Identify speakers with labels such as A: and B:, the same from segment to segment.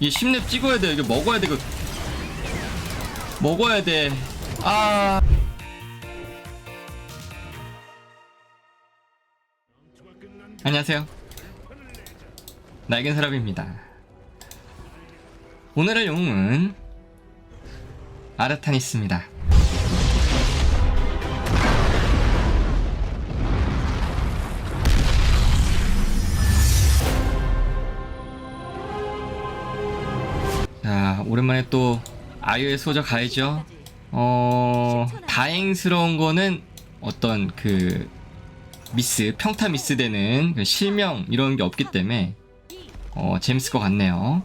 A: 이 10렙 찍어야 돼. 이게 먹어야 돼. 이거 먹어야 돼. 아. 안녕하세요. 낡은 사람입니다. 오늘의 영웅은 아르타니스입니다. 자, 오랜만에 또 아이오의 소저 가야죠. 어, 다행스러운 거는 어떤 그 미스, 평타 미스 되는 그 실명 이런 게 없기 때문에 어, 재밌을 것 같네요.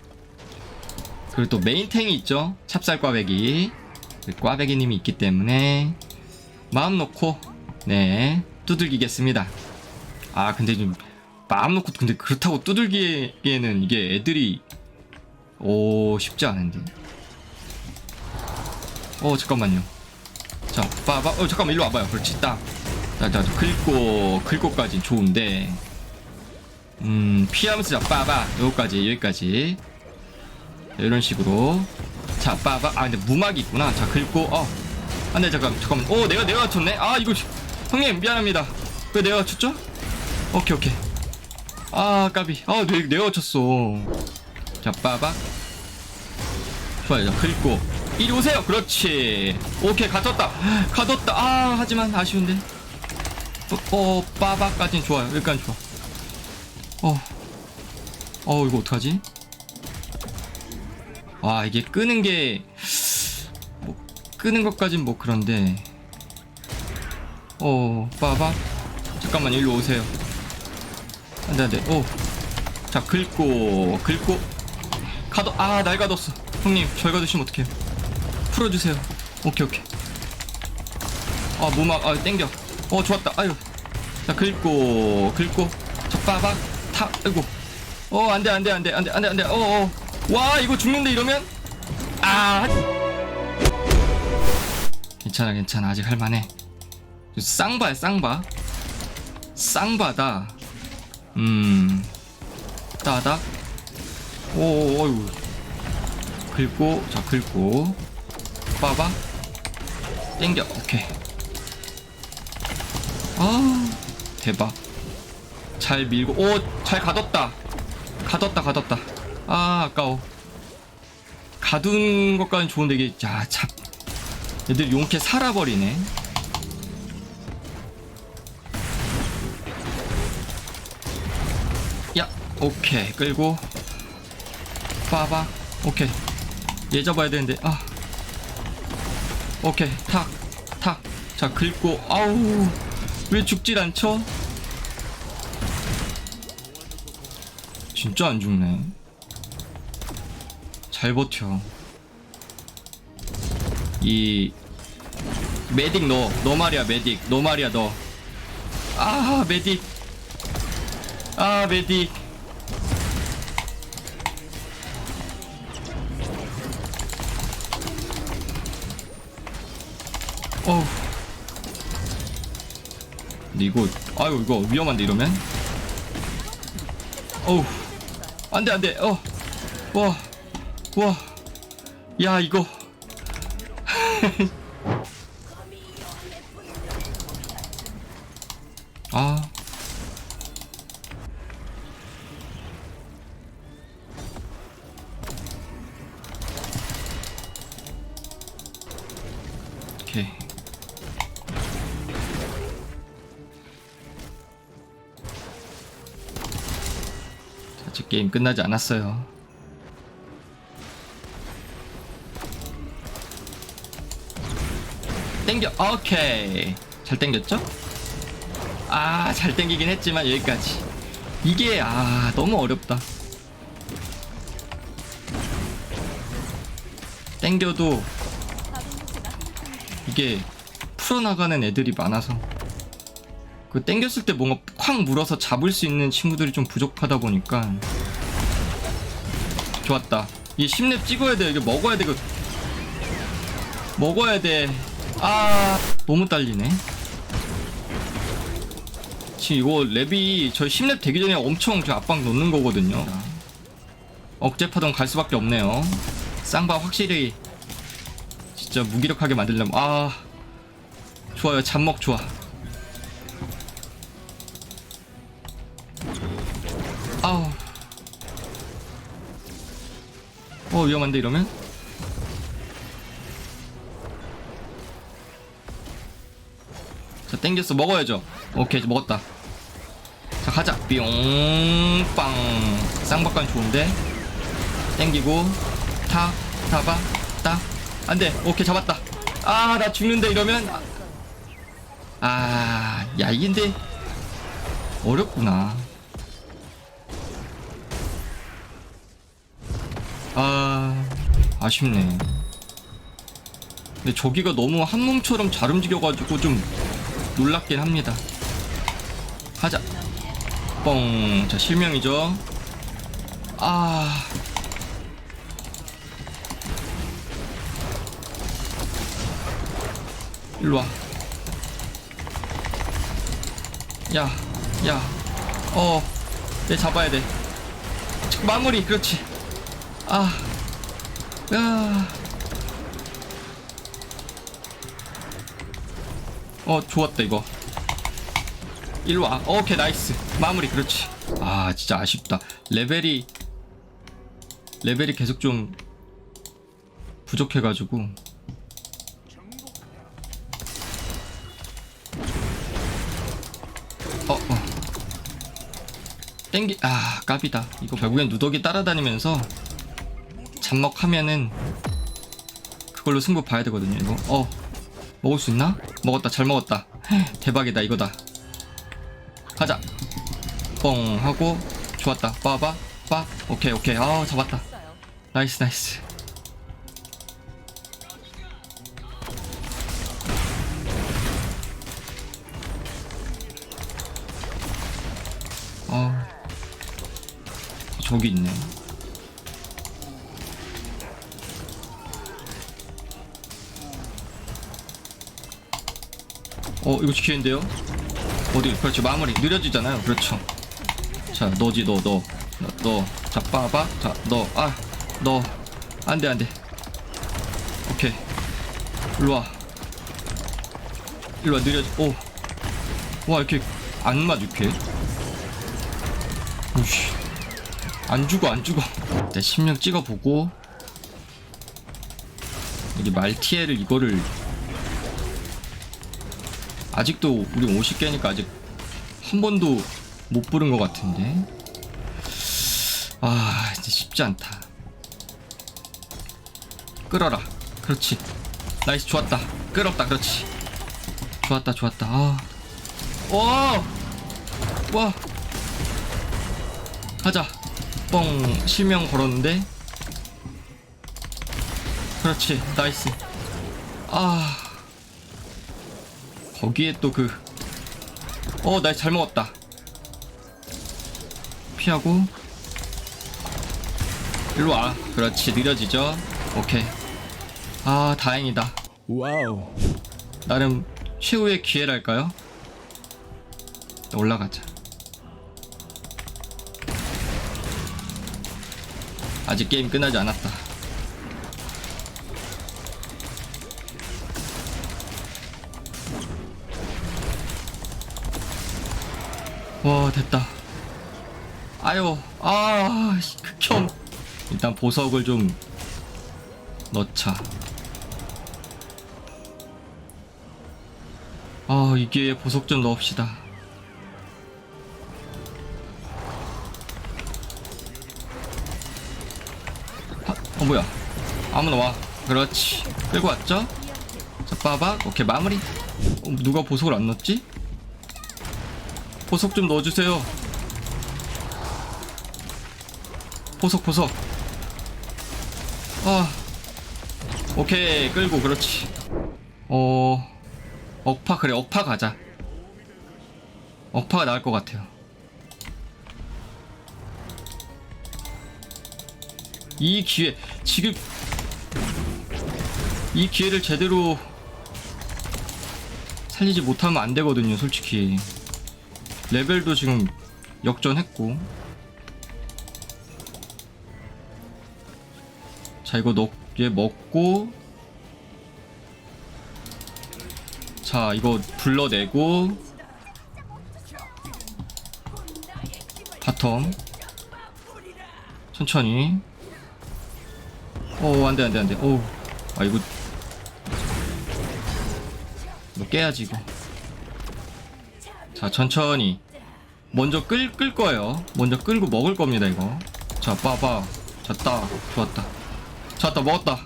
A: 그리고 또 메인탱이 있죠. 찹쌀 꽈배기. 그 꽈배기님이 있기 때문에 마음 놓고 네 두들기겠습니다. 아 근데 좀 마음 놓고 근데 그렇다고 두들기에는 이게 애들이 오 쉽지 않은데. 어 잠깐만요. 자 봐봐. 어 잠깐만 일로 와봐요. 그렇지 딱. 자자 긁고 긁고까지 좋은데. 음 피하면서 자 빠바 여기까지 여기까지. 이런 식으로. 자 빠바 아 근데 무막이 있구나. 자 긁고 어. 안돼 잠깐 잠깐만. 오 내가 내가 맞췄네. 아 이거 형님 미안합니다. 왜 내가 맞췄죠? 오케이 오케이. 아 까비. 아 내, 내가 맞췄어 자 빠바. 좋아요. 자 긁고. 이리 오세요. 그렇지. 오케이 가뒀다. 가뒀다. 아 하지만 아쉬운데. 어, 어 빠바까진 좋아요. 여기까지 좋아. 어, 어 이거 어떡하지? 와 이게 끄는 게 뭐, 끄는 것까진 뭐 그런데. 어 빠바. 잠깐만 일로 오세요. 안돼 안돼. 오자 긁고 긁고 가둬 아날 가뒀어. 형님 절 가두시면 어떡해요? 풀어주세요. 오케이 오케이. 아 무막 아 땡겨. 어 좋았다. 아유. 자 긁고 긁고. 자 빠바 타 아이고. 어 안돼 안돼 안돼 안돼 안돼. 안돼 어어. 와 이거 죽는데 이러면? 아 괜찮아 괜찮아. 아직 할만해. 쌍바야 쌍바. 쌍바다. 음. 따다 오 어이구 긁고 자 긁고. 빠바 땡겨. 오케이. 아 대박. 잘 밀고 오 잘 가뒀다. 가뒀다 가뒀다. 아 아까워. 가둔 것까지는 좋은데 이게 야참. 애들 용케 살아버리네. 야 오케이. 끌고 빠바 오케이. 얘 잡아야 되는데. 아. 오케이. 탁탁자 긁고. 아우. 왜 죽질 않죠? 진짜 안 죽네. 잘 버텨. 이 메딕 너, 너 말이야 메딕, 너 말이야 너. 아 메딕, 아 메딕. 어우. 근데 이거, 아유 이거 위험한데 이러면? 어우. 안 돼 안 돼. 어 와 와 야 이거. 아. 오케이 아직 게임 끝나지 않았어요. 땡겨. 오케이. 잘 땡겼죠? 아, 잘 땡기긴 했지만 여기까지. 이게 아, 너무 어렵다. 땡겨도 이게 풀어나가는 애들이 많아서 그 땡겼을 때 뭔가 콱 물어서 잡을 수 있는 친구들이 좀 부족하다 보니까. 좋았다. 이 10렙 찍어야 돼. 이게 먹어야 돼. 이거 먹어야 돼아 너무 딸리네. 지금 이거 랩이 저희 10렙 되기 전에 엄청 저 압박 넣는 거거든요. 억제파동 갈 수밖에 없네요. 쌍바 확실히 진짜 무기력하게 만들려면. 아 좋아요. 잡먹 좋아. 아우 어 위험한데 이러면? 자 땡겼어. 먹어야죠. 오케이 이제 먹었다. 자 가자. 뿅빵. 쌍박관 좋은데? 땡기고. 타 타봐 따. 안돼. 오케이 잡았다. 아 나 죽는데 이러면? 아야 이게 근데? 어렵구나 아 아쉽네. 근데 저기가 너무 한 몸처럼 잘 움직여가지고 좀 놀랍긴 합니다. 가자. 뻥자 실명이죠. 아. 일로와. 야, 야, 어, 얘 잡아야 돼. 마무리, 그렇지. 아, 야. 어, 좋았다, 이거. 일로 와. 오케이, 나이스. 마무리, 그렇지. 아, 진짜 아쉽다. 레벨이, 레벨이 계속 좀 부족해가지고. 어, 어. 땡기, 아, 깝이다. 이거 결국엔 누더기 따라다니면서 잡먹하면은 그걸로 승부 봐야 되거든요, 이거. 어, 먹을 수 있나? 먹었다, 잘 먹었다. 대박이다, 이거다. 가자. 뻥 하고, 좋았다. 빠봐, 빠. 오케이, 오케이. 아, 잡았다. 나이스, 나이스. 아, 저기 있네. 어, 이거 지키는데요? 어디, 그렇지, 마무리. 느려지잖아요. 그렇죠. 자, 너지, 너, 너. 너, 너. 자, 빠봐. 자, 너. 아, 너. 안 돼, 안 돼. 오케이. 일로 와. 일로 와, 느려지. 오. 와, 이렇게 안 맞아, 이렇게. 오씨. 안 죽어, 안 죽어. 일단 심령 찍어보고. 여기 말티에를 이거를. 아직도 우리 50개니까 아직 한 번도 못 부른 것 같은데. 아, 이제 쉽지 않다. 끌어라. 그렇지. 나이스, 좋았다. 끌었다, 그렇지. 좋았다, 좋았다. 아. 와! 와! 가자. 뻥 실명 걸었는데. 그렇지. 나이스. 아. 거기에 또 그. 어, 나 잘 먹었다. 피하고. 일로 와. 그렇지. 느려지죠. 오케이. 아, 다행이다.
B: 와우.
A: 나름 최후의 기회랄까요? 올라가자. 아직 게임 끝나지 않았다. 와 됐다. 아유 아 씨, 극혐. 일단 보석을 좀 넣자. 아 이게 보석 좀 넣읍시다. 하, 어 뭐야? 아무나 와. 그렇지. 끌고 왔죠? 자 빠박. 오케이 마무리. 어, 누가 보석을 안 넣었지? 보석 좀 넣어주세요. 보석 보석. 아. 오케이 끌고 그렇지. 어. 억파 그래 억파 가자. 억파가 나을 것 같아요. 이 기회 지금 이 기회를 제대로 살리지 못하면 안 되거든요, 솔직히. 레벨도 지금 역전했고. 자 이거 넣, 얘 먹고. 자 이거 불러내고. 바텀. 천천히. 오 안돼 안돼 안돼. 오아 이거. 이거 깨야지 이거 자 천천히. 먼저 끌, 끌 거예요. 먼저 끌고 먹을 겁니다 이거. 자 빠봐. 잤다. 좋았다. 좋았다 먹었다.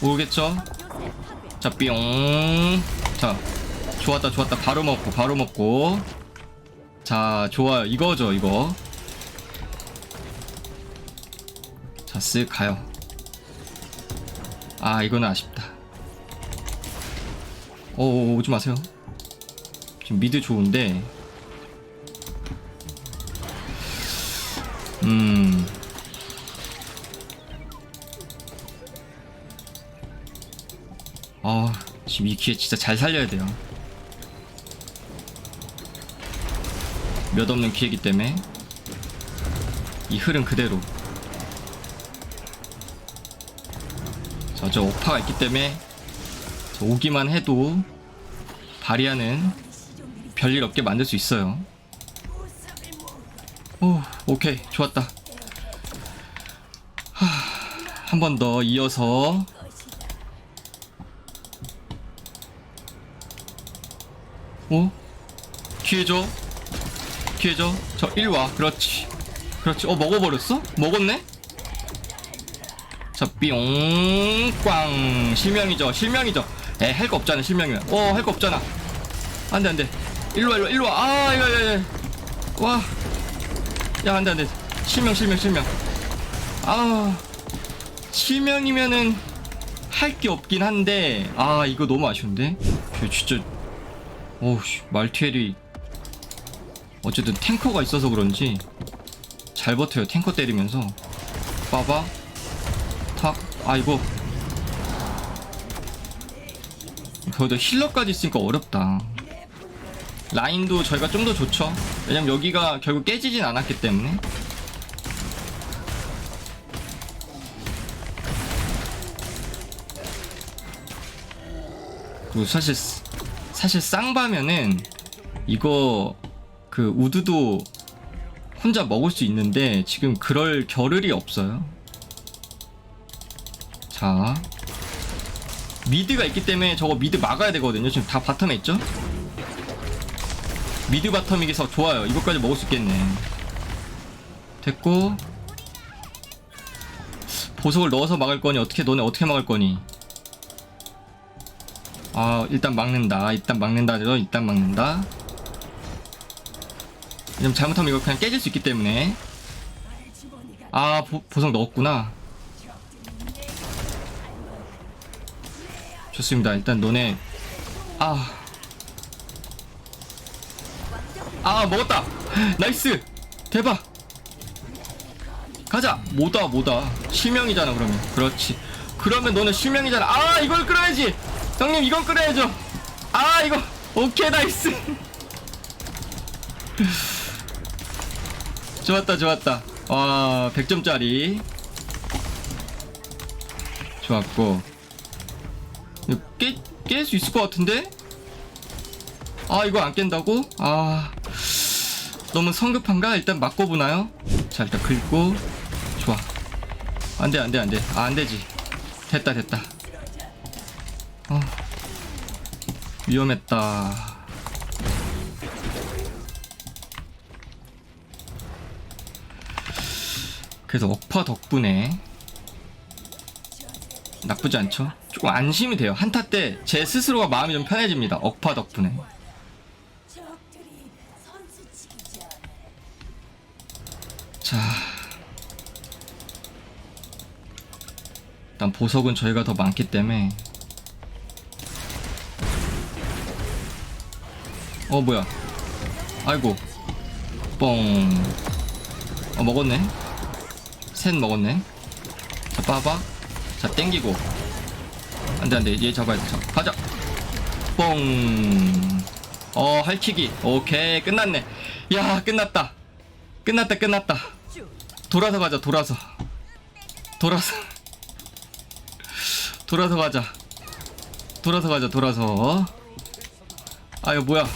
A: 오겠죠? 자 뿅. 자 좋았다 좋았다. 바로 먹고 바로 먹고. 자 좋아요. 이거죠 이거. 자쓱 가요. 아 이거는 아쉽다. 오 오지 마세요 지금 미드 좋은데 음 아, 지금 이 기회 진짜 잘 살려야 돼요. 몇 없는 기회이기 때문에 이 흐름 그대로. 자, 저 오파가 있기 때문에 저 오기만 해도 바리아는 별일 없게 만들 수 있어요. 오, 오케이, 좋았다. 한 번 더 이어서 오? 기회 줘. 기회 줘. 저, 일 와. 그렇지. 그렇지. 어, 먹어버렸어? 먹었네? 자, 삐용, 꽝. 실명이죠. 실명이죠. 에, 할 거 없잖아, 실명이면. 어, 할 거 없잖아. 안 돼, 안 돼. 일로 와, 일로 와, 일로 와. 아, 이거, 이거, 이거. 와. 야, 안 돼, 안 돼. 실명, 실명, 실명. 아, 실명이면은 할 게 없긴 한데, 아, 이거 너무 아쉬운데? 저 진짜 오우씨 말티엘이 어쨌든 탱커가 있어서 그런지 잘 버텨요 탱커 때리면서 빠바 탁 아이고 거기다 힐러까지 있으니까 어렵다 라인도 저희가 좀 더 좋죠 왜냐면 여기가 결국 깨지진 않았기 때문에 그리고 사실 사실 쌍바면은 이거 그 우드도 혼자 먹을 수 있는데 지금 그럴 겨를이 없어요. 자 미드가 있기 때문에 저거 미드 막아야 되거든요. 지금 다 바텀에 있죠? 미드 바텀이기서 좋아요. 이것까지 먹을 수 있겠네. 됐고. 보석을 넣어서 막을 거니? 어떻게 너네 어떻게 막을 거니? 아 일단 막는다. 일단 막는다. 저 일단 막는다. 왜냐면 잘못하면 이거 그냥 깨질 수 있기 때문에. 아 보, 보석 넣었구나. 좋습니다. 일단 너네. 아 아 먹었다. 나이스. 대박. 가자. 뭐다 뭐다. 실명이잖아 그러면. 그렇지. 그러면 너는 실명이잖아. 아 이걸 끌어야지. 형님 이건 끌어야죠. 아 이거. 오케이 나이스. 좋았다 좋았다. 와 100점짜리. 좋았고. 이거 깨, 깰 수 있을 것 같은데? 아 이거 안 깬다고? 아 너무 성급한가? 일단 맞고 보나요? 자 일단 긁고 좋아 안돼 안돼 안돼 아 안되지 됐다 됐다 어, 위험했다. 그래서 억파 덕분에 나쁘지 않죠? 조금 안심이 돼요. 한타 때 제 스스로가 마음이 좀 편해집니다. 억파 덕분에. 일단 보석은 저희가 더 많기 때문에. 어 뭐야? 아이고. 뻥. 어, 먹었네. 셋 먹었네. 자 빠봐 자 땡기고. 안돼 안돼. 얘 잡아야 돼. 자, 가자. 뻥어 할퀴기. 오케이. 끝났네. 야 끝났다. 끝났다 끝났다. 돌아서 가자 돌아서. 돌아서 돌아서 가자. 돌아서 가자 돌아서. 아 이거 뭐야?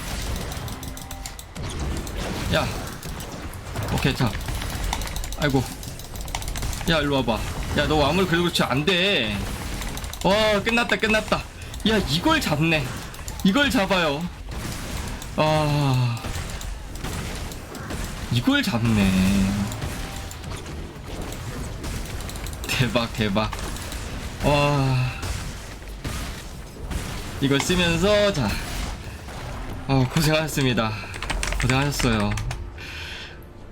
A: 야. 오케이 자. 아이고. 야 일로 와봐. 야 너 아무리 그래도 그렇지 안돼. 와 끝났다 끝났다. 야 이걸 잡네. 이걸 잡아요. 아. 이걸 잡네. 대박 대박 와. 이걸 쓰면서 자. 어, 고생하셨습니다. 고생하셨어요.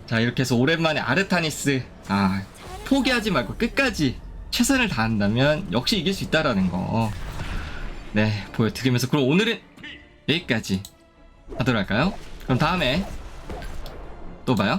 A: 자 이렇게 해서 오랜만에 아르타니스. 아 포기하지 말고 끝까지 최선을 다한다면 역시 이길 수 있다라는 거. 네, 보여드리면서 그럼 오늘은 여기까지 하도록 할까요? 그럼 다음에 또 봐요.